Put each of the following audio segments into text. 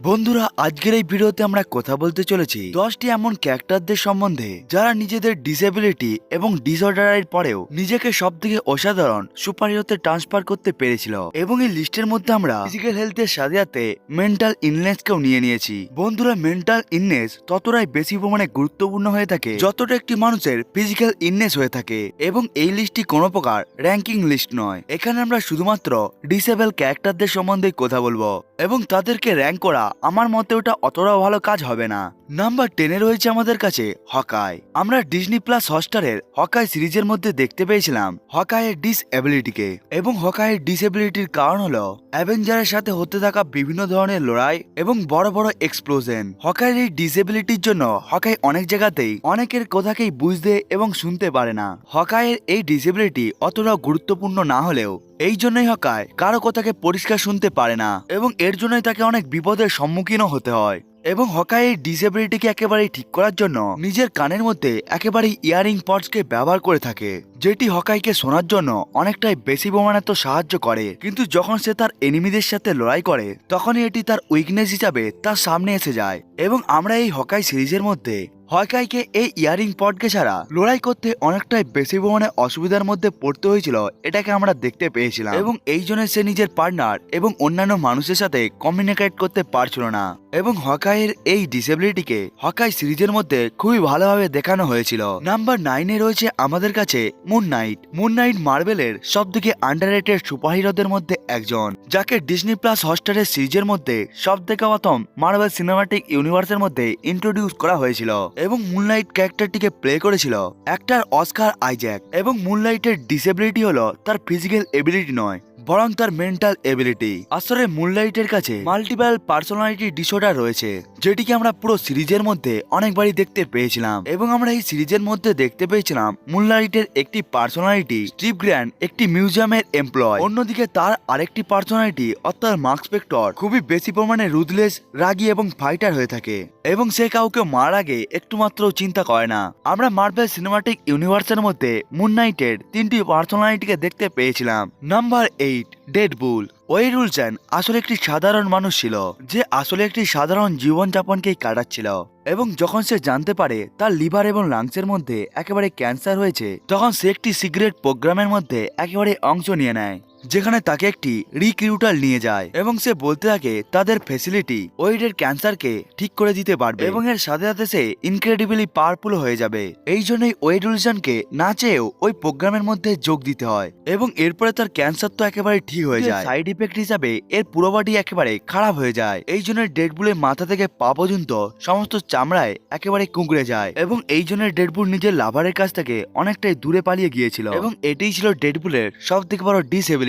বন্ধুরা, আজকের এই ভিডিওতে আমরা কথা বলতে চলেছি দশটি এমন ক্যারেক্টারদের সম্বন্ধে যারা নিজেদের ডিসেবিলিটি এবং ডিসঅর্ডারের পরেও নিজেকে সব থেকে অসাধারণ সুপার হিরোতে ট্রান্সফার করতে পেরেছিল এবং এই লিস্টের মধ্যে আমরা ফিজিক্যাল হেলথের সাথে সাথে মেন্টাল ইলনেসকেও নিয়ে নিয়েছি। বন্ধুরা মেন্টাল ইলনেস ততটাই বেশি পরিমাণে গুরুত্বপূর্ণ হয়ে থাকে যতটা একটি মানুষের ফিজিক্যাল ইলনেস হয়ে থাকে এবং এই লিস্টটি কোনো প্রকার র্যাঙ্কিং লিস্ট নয়। এখানে আমরা শুধুমাত্র ডিসেবল ক্যারেক্টারদের সম্বন্ধে কথা বলব। এবং তাদেরকে র্যাঙ্ক করা আমার মতে ওটা অতটাও ভালো কাজ হবে না। নাম্বার টেনে রয়েছে আমাদের কাছে হকাই আমরা ডিজনি প্লাস হটস্টারের হকাই সিরিজের মধ্যে দেখতে পেয়েছিলাম হকাইয়ের ডিসএবিলিটিকে এবং হকাইয়ের ডিসএবিলিটির কারণ হলো অ্যাভেঞ্জারের সাথে হতে থাকা বিভিন্ন ধরনের লড়াই এবং বড় বড় এক্সপ্লোশন হকাইয়ের এই ডিসএবিলিটির জন্য হকাই অনেক জায়গাতেই অনেকের কথাকেই বুঝতে এবং শুনতে পারে না। হকাইয়ের এই ডিসএবিলিটি অতটাও গুরুত্বপূর্ণ না হলেও এই জন্যই হকায় কারও কথাকে পরিষ্কার শুনতে পারে না, এবং এর জন্যই তাকে অনেক বিপদের সম্মুখীনও হতে হয়। এবং হকাই এই ডিসেবিলিটিকে একেবারেই ঠিক করার জন্য নিজের কানের মধ্যে একেবারেই ইয়ারিং পডসকে ব্যবহার করে থাকে, যেটি হকাইকে শোনার জন্য অনেকটাই বেশি তো সাহায্য করে। কিন্তু যখন সে তার এনিমিদের সাথে লড়াই করে, তখনই এটি তার উইকনেস হিসাবে তার সামনে এসে যায়। এবং আমরা এই হকাই সিরিজের মধ্যে হকাইকে এই ইয়ারিং পডকে ছাড়া লড়াই করতে অনেকটাই বেশি পরিমাণে অসুবিধার মধ্যে পড়তে হয়েছিল, এটাকে আমরা দেখতে পেয়েছিলাম। এবং এই জন্য সে নিজের পার্টনার এবং অন্যান্য মানুষের সাথে কমিউনিকেট করতে পারছিল না। এবং হকাইয়ের এই ডিসেবিলিটিকে হকাই সিরিজের মধ্যে খুবই ভালোভাবে দেখানো হয়েছিল। নাম্বার নাইনে রয়েছে আমাদের কাছে মুন নাইট। মুন নাইট মার্বেলের সব থেকে আন্ডার রেটেড সুপারহিরোদের মধ্যে একজন, যাকে ডিজনি প্লাস হটস্টারের সিরিজের মধ্যে সব থেকে প্রথম মার্বেল সিনেমাটিক ইউনিভার্সের মধ্যে ইন্ট্রোডিউস করা হয়েছিল। এবং মুনলাইট ক্যারেক্টারটিকে প্লে করেছিল অ্যাক্টার অস্কার আইজ্যাক এবং মুনলাইটের ডিসেবিলিটি হলো তার ফিজিক্যাল এবিলিটি নয়, বরং তার মেন্টাল এবিলিটি আসলে মুনলাইটের কাছে মাল্টিপল পার্সোনালিটি ডিসঅর্ডার রয়েছে। যেটিকে আমরা পুরো সিরিজের মধ্যে অনেকবারই দেখতে পেয়েছিলাম এবং আমরা এই সিরিজের মধ্যে দেখতে পেয়েছিলাম মুনলাইটের একটি পার্সোনালিটি স্টিভ গ্র্যান্ড, একটি মিউজিয়ামের এমপ্লয়। অন্যদিকে তার আরেকটি পার্সোনালিটি, অর্থাৎ মার্ক স্পেক্টর, খুবই বেশি পরিমাণে রুদলেস রাগী এবং ফাইটার হয়ে থাকে এবং সে কাউকে মার আগে একটু মাত্র চিন্তা করে না। আমরা মার্বেল সিনেমাটিক ইউনিভার্সের মধ্যে মুন নাইটের তিনটি পার্সোনালিটিকে দেখতে পেয়েছিলাম। নাম্বার এইট ডেড বুল ওই রুলসেন আসলে একটি সাধারণ মানুষ ছিল, যে আসলে একটি সাধারণ জীবনযাপনকেই কাটাচ্ছিল এবং যখন সে জানতে পারে তার লিভার এবং লাংসের মধ্যে একেবারে ক্যান্সার হয়েছে, তখন সে একটি সিগারেট প্রোগ্রামের মধ্যে একেবারে অংশ নিয়ে নেয়। যেখানে তাকে একটি রিক্রিউটার নিয়ে যায় এবং সে বলতে থাকে তাদের ফেসিলিটি ওয়েডের ক্যান্সারকে ঠিক করে দিতে পারবে এবং এর সাথে সাথে সে ইনক্রেডিবলি পাওয়ারফুল হয়ে যাবে। এই জন্যই ওয়েড উইলসনকে না চেয়েও ওই প্রোগ্রামের মধ্যে যোগ দিতে হয় এবং এরপরে তার ক্যান্সার তো একেবারে ঠিক হয়ে যায়। সাইড ইফেক্ট হিসাবে এর পুরো বডি একেবারে খারাপ হয়ে যায়। এই জন্য ডেডবুলের মাথা থেকে পা পর্যন্ত সমস্ত চামড়ায় একেবারে কুঁকড়ে যায় এবং এই জন্য ডেডবুল নিজের লাভারের কাছ থেকে অনেকটাই দূরে পালিয়ে গিয়েছিল। এবং এটাই ছিল ডেডবুলের সব থেকে বড়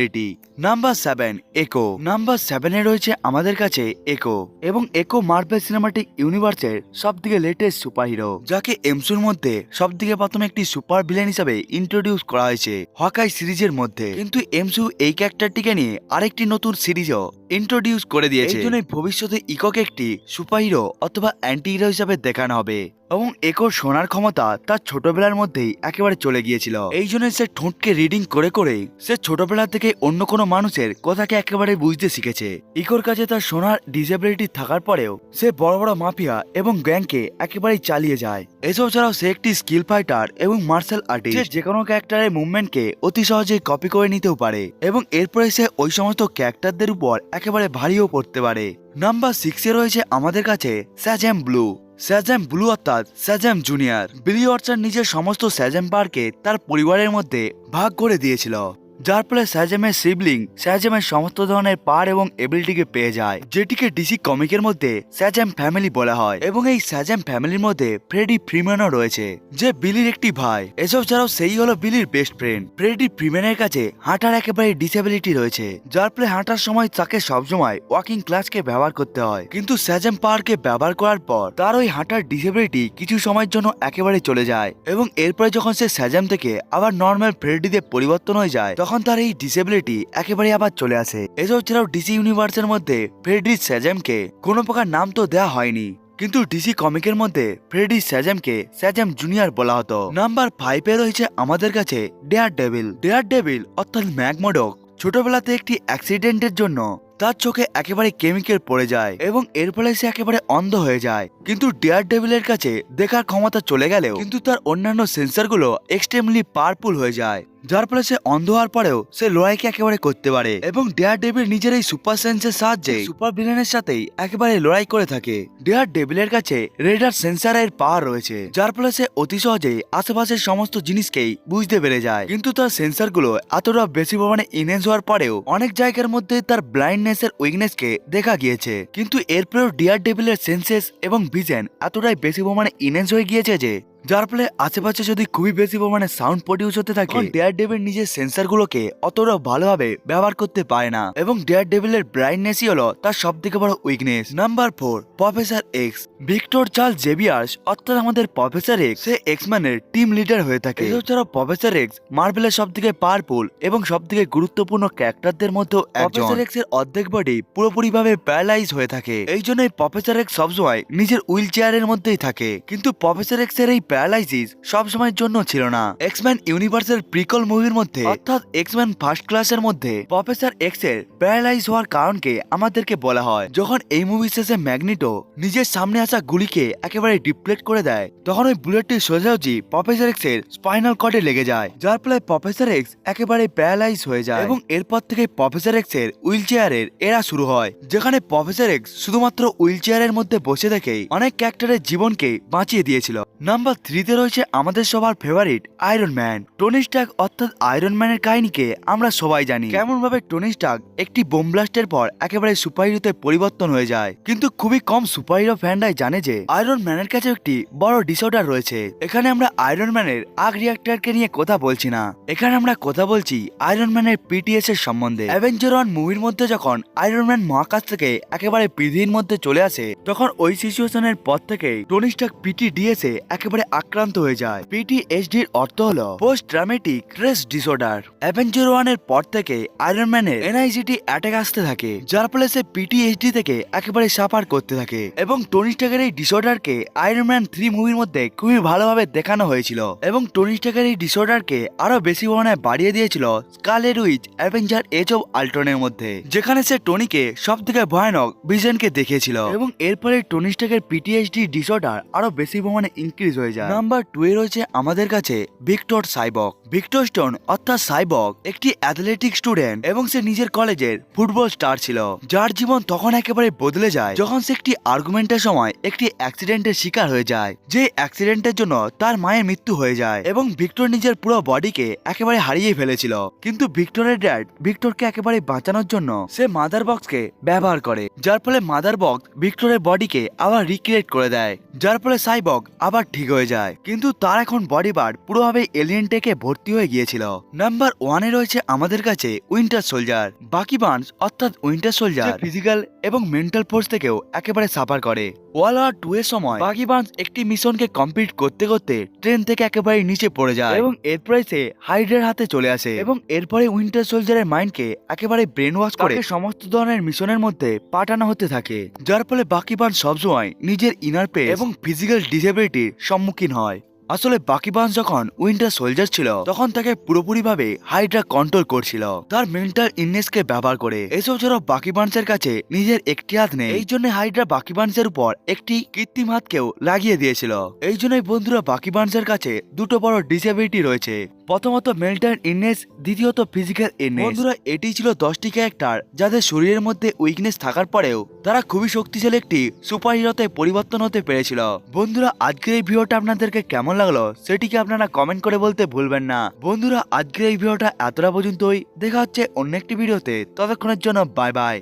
disability number seven Echo number সেভেনে রয়েছে আমাদের কাছে একো এবং একো মার্বেল সিনেমাটিক ইউনিভার্সের সব থেকে লেটেস্ট সুপার হিরো যাকে এমসুর মধ্যে সব থেকে প্রথমে একটি সুপার ভিলেন হিসাবে ইন্ট্রোডিউস করা হয়েছে হকাই সিরিজের মধ্যে। কিন্তু এমসু এই ক্যারেক্টারটিকে নিয়ে আরেকটি নতুন সিরিজও ইন্ট্রোডিউস করে দিয়েছে। এই জন্যই ভবিষ্যতে ইকোকে একটি সুপারহিরো অথবা অ্যান্টি হিরো হিসাবে দেখানো হবে এবং একোর শোনার ক্ষমতা তার ছোটবেলার মধ্যেই একেবারে চলে গিয়েছিল। এই জন্য সে ঠোঁটকে রিডিং করে করে সে ছোটবেলা থেকে অন্য কোনো মানুষের কথাকে একেবারে বুঝতে শিখেছে। ইকোর কাছে তার শোনার ডিসেবিলিটি থাকার পরেও সে বড় বড় মাফিয়া এবং গ্যাংকে একেবারেই চালিয়ে যায়। এসব ছাড়াও সে একটি স্কিল ফাইটার এবং মার্শাল আর্টিস্ট যে কোনো ক্যারেক্টারের মুভমেন্টকে অতি সহজেই কপি করে নিতেও পারে এবং এরপরে সে ওই সমস্ত ক্যারেক্টারদের উপর একেবারে ভারীও পড়তে পারে। নাম্বার সিক্সে রয়েছে আমাদের কাছে স্যাজ্যাম ব্লু স্যাজাম ব্লু অর্থাৎ স্যাজাম জুনিয়র বিলি অর্চার নিজের সমস্ত স্যাজাম পার্কে তার পরিবারের মধ্যে ভাগ করে দিয়েছিল। যার ফলে স্যাজামের সিবলিং স্যাজামের সমস্ত ধরনের পার এবং এবিলিটিকে পেয়ে যায়, যেটিকে ডিসি কমিকের মধ্যে স্যাজাম ফ্যামিলি বলা হয় এবং এই স্যাজাম ফ্যামিলির মধ্যে ফ্রেডি ফ্রিম্যানও রয়েছে, যে বিলির একটি ভাই। এসব ছাড়াও সেই হলো বিলির বেস্ট ফ্রেন্ড ফ্রেডি ফ্রিম্যানের কাছে হাঁটার একেবারে ডিসেবিলিটি রয়েছে, যার ফলে হাঁটার সময় তাকে সবসময় ওয়াকিং ক্লাসকে ব্যবহার করতে হয়। কিন্তু স্যাজাম পাওয়ারকে ব্যবহার করার পর তার ওই হাঁটার ডিসেবিলিটি কিছু সময়ের জন্য একেবারে চলে যায় এবং এরপরে যখন সে স্যাজাম থেকে আবার নর্মাল ফ্রেডিতে পরিবর্তন হয়ে যায় তখন তার এই ডিসেবিলিটি একেবারে আবার চলে আসে। এসব ছাড়াও ডিসি ইউনিভার্সের মধ্যে ফ্রেডি স্যাজামকে কোনো প্রকার নাম তো দেওয়া হয়নি, কিন্তু ডিসি কমিকের মধ্যে ফ্রেডি স্যাজামকে স্যাজাম জুনিয়র বলা হতো। নাম্বার ফাইভে রয়েছে আমাদের কাছে ডেয়ার ডেভিল ডেয়ার ডেভিল অর্থাৎ ম্যাগমোডক, ছোটবেলাতে একটি অ্যাক্সিডেন্টের জন্য তার চোখে একেবারে কেমিক্যাল পড়ে যায় এবং এর ফলে সে একেবারে অন্ধ হয়ে যায়। কিন্তু ডেয়ার ডেভিলের কাছে দেখার ক্ষমতা চলে গেলেও কিন্তু তার অন্যান্য সেন্সরগুলো এক্সট্রিমলি পাওয়ারফুল হয়ে যায়। যার ফলে সে অন্ধ হওয়ার পরেও সে লড়াইকে একেবারে করতে পারে এবং ডেয়ার ডেভিল নিজের এই সুপার সেন্সের সাহায্যে সুপার ভিলেনের সাথেই একেবারে লড়াই করে থাকে। ডেয়ার ডেভিলের কাছে রেডার সেন্সারের পাওয়ার রয়েছে যার ফলে সে অতি সহজেই আশেপাশের সমস্ত জিনিসকেই বুঝতে পেরে যায়। কিন্তু তার সেন্সারগুলো এতটা বেশি পরিমাণে ইনহেন্স হওয়ার পরেও অনেক জায়গার মধ্যে তার ব্লাইন্ডনেস এর উইকনেসকে দেখা গিয়েছে। কিন্তু এরপরেও ডিয়ার ডেভিলের সেন্সেস এবং ভিজেন এতটাই বেশি পরিমাণে ইনেন্স হয়ে গিয়েছে যে যার ফলে আশেপাশে যদি খুবই বেশি পরিমাণে সাউন্ড প্রডিউস হতে থাকে ডেয়ার ডেভিল নিজের সেন্সারগুলোকে অতটা ভালোভাবে ব্যবহার করতে পারে না। এবং ডেয়ার ডেভিলের ব্রাইটনেসই হলো তার সব থেকে বড় weakness number four professor X Victor Charles Xavier's অর্থাৎ আমাদের প্রফেসর এক্স সে এক্স ম্যানের টিম লিডার হয়ে থাকে। এছাড়াও প্রফেসর এক্স মার্বেলের সব থেকে পাওয়ারফুল এবং সব থেকে গুরুত্বপূর্ণ ক্যারেক্টারদের মধ্যে প্রফেসর এক্সের অর্ধেক বডি পুরোপুরি ভাবে প্যারালাইজ হয়ে থাকে। এই জন্যই প্রফেসর এক্স সবসময় নিজের হুইল চেয়ারের মধ্যেই থাকে। কিন্তু প্রফেসর এক্সের এই প্যারালাইসিস সবসময়ের জন্য ছিল না। এক্সম্যান ইউনিভার্সের প্রিকল মুভির মধ্যে, অর্থাৎ এক্সম্যান ফার্স্ট ক্লাসের মধ্যে প্রফেসর এক্সের প্যারালাইজ হওয়ার কারণকে আমাদেরকে বলা হয়। যখন এই মুভি শেষে ম্যাগনিটো নিজের সামনে আসা গুলিকে একেবারে ডিপ্লেট করে দেয়, তখন ওই বুলেটটি সোজাসুজি প্রফেসর এক্সের স্পাইনাল কর্ডে লেগে যায়, যার ফলে প্রফেসর এক্স একেবারে প্যারালাইজ হয়ে যায় এবং এরপর থেকে প্রফেসর এক্সের হুইল চেয়ারের এরা শুরু হয়, যেখানে প্রফেসর এক্স শুধুমাত্র হুইল চেয়ারের মধ্যে বসে থেকেই অনেক ক্যারেক্টারের জীবনকে বাঁচিয়ে দিয়েছিল। নাম্বার থ্রিতে রয়েছে আমাদের সবার favourite Iron Man Tony Stark অর্থাৎ আয়রন ম্যানের কাহিনীকে আমরা সবাই জানি। কেমন ভাবে টনি স্টাক একটি বোম ব্লাস্টের পর একেবারে সুপারহিরোতে পরিবর্তন হয়ে যায়, কিন্তু খুবই কম সুপারহিরো ফ্যানরাই জানে যে আয়রন ম্যানের কাছে একটি বড় ডিসঅর্ডার রয়েছে। এখানে আমরা আয়রন ম্যানের আগ রিয়াক্টরকে নিয়ে কথা বলছি না। এখানে আমরা কথা বলছি আয়রন ম্যানের পিটিএস এর সম্বন্ধে। অ্যাভেঞ্জার ওয়ান মুভির মধ্যে যখন আয়রন ম্যান মহাকাশ থেকে একেবারে পৃথিবীর মধ্যে চলে আসে, তখন ওই সিচুয়েশনের পর থেকে টনি স্টাক পিটিডিএস এ একেবারে আক্রান্ত হয়ে যায়। পিটিএসডি এর অর্থ হলো post traumatic stress disorder Avenger ওয়ানের পর থেকে আয়রন ম্যানের এনআইজিটি অ্যাটাক আসতে থাকে, যার ফলে সে পিটিএসডি থেকে একেবারে সাফার করতে থাকে এবং টনি স্টাকের এই ডিসঅর্ডারকে আয়রন ম্যান থ্রি মুভির মধ্যে খুবই ভালোভাবে দেখানো হয়েছিল এবং টনি স্টাকের এই ডিসঅর্ডারকে আরও বেশি পরিমাণে বাড়িয়ে দিয়েছিল স্কালের উইচ অ্যাভেঞ্জার এজ অফ আল্টনের মধ্যে, যেখানে সে টনিকে সব থেকে ভয়ানক ভিজনকে দেখিয়েছিল এবং এরপরে টনি স্টাকের পিটিএসডি ডিসঅর্ডার আরও বেশি পরিমাণে ইনক্রিজ হয়ে যায়। নাম্বার টু এ রয়েছে আমাদের কাছে ভিক্টর সাইবক। ভিক্টর স্টোন অর্থাৎ সাইবক একটি অ্যাথলেটিক স্টুডেন্ট এবং সে নিজের কলেজের ফুটবল স্টার ছিল। যার জীবন তখন একেবারে বদলে যায় যখন সে একটি আর্গুমেন্টের সময় একটি অ্যাক্সিডেন্টের শিকার হয়ে যায়। যে অ্যাক্সিডেন্টের জন্য তার মায়ের মৃত্যু হয়ে যায় এবং ভিক্টর নিজের পুরো বডিকে একেবারে হারিয়ে ফেলেছিল। কিন্তু ভিক্টরের ড্যাড ভিক্টরকে একেবারে বাঁচানোর জন্য সে মাদার বক্সকে ব্যবহার করে। যার ফলে মাদার বক্স ভিক্টরের বডিকে আবার রিক্রিয়েট করে দেয়। যার ফলে সাইবক আবার ঠিক হয়ে যায়। কিন্তু তার এখন বডি বার্ড পুরোভাবে এলিয়েন টেকে ভর্তি হয়ে গিয়েছিল। নাম্বার ওয়ানে রয়েছে আমাদের কাছে উইন্টার সোলজার বাকি বান্স অর্থাৎ উইন্টার সোলজার ফিজিক্যাল এবং মেন্টাল ফোর্স থেকেও একেবারে সাফার করে। ওয়াল ওয়ার টু এর সময় বাকি বান্স একটি মিশনকে কমপ্লিট করতে করতে ট্রেন থেকে একেবারে নিচে পড়ে যায় এবং এরপরে সে হাইড্রের হাতে চলে আসে এবং এরপরে উইন্টার সোলজারের মাইন্ডকে একেবারে ব্রেন ওয়াশ করে সমস্ত ধরনের মিশনের মধ্যে পাঠানো হতে থাকে, যার ফলে বাকি বান সবসময় নিজের ইনার পে এবং ফিজিক্যাল ডিসেবিলিটির সম্মুখীন হয়। আসলে বাকি বান্স যখন উইন্টার সোলজার ছিল, তখন তাকে পুরোপুরি পুরোপুরিভাবে হাইড্রা কন্ট্রোল করছিল। তার মেন্টাল ইলনেসকে ব্যবহার করে এসব ছাড়াও বাকি বান্সের কাছে নিজের একটি হাত নেই। এই জন্য হাইড্রা বাকি বান্সের উপর একটি কৃত্রিম হাতকেও লাগিয়ে দিয়েছিল। এই জন্যই বন্ধুরা বাকি বান্সের কাছে দুটো বড় ডিসেবিলিটি রয়েছে। প্রথমত মেন্টাল ইলনেস, দ্বিতীয়ত ফিজিক্যাল ইলনেস। বন্ধুরা, এটি ছিল দশটি ক্যারেক্টার যাদের শরীরের মধ্যে উইকনেস থাকার পরেও তারা খুবই শক্তিশালী একটি সুপার হিরোতে পরিবর্তন হতে পেরেছিল। বন্ধুরা, আজকের এই ভিডিওটা আপনাদেরকে কেমন লাগল সেটিকে আপনারা কমেন্ট করে বলতে ভুলবেন না। বন্ধুরা, আজকের এই ভিডিওটা এতটা পর্যন্তই। দেখা হচ্ছে অন্য একটি ভিডিওতে। ততক্ষণের জন্য বাই বাই।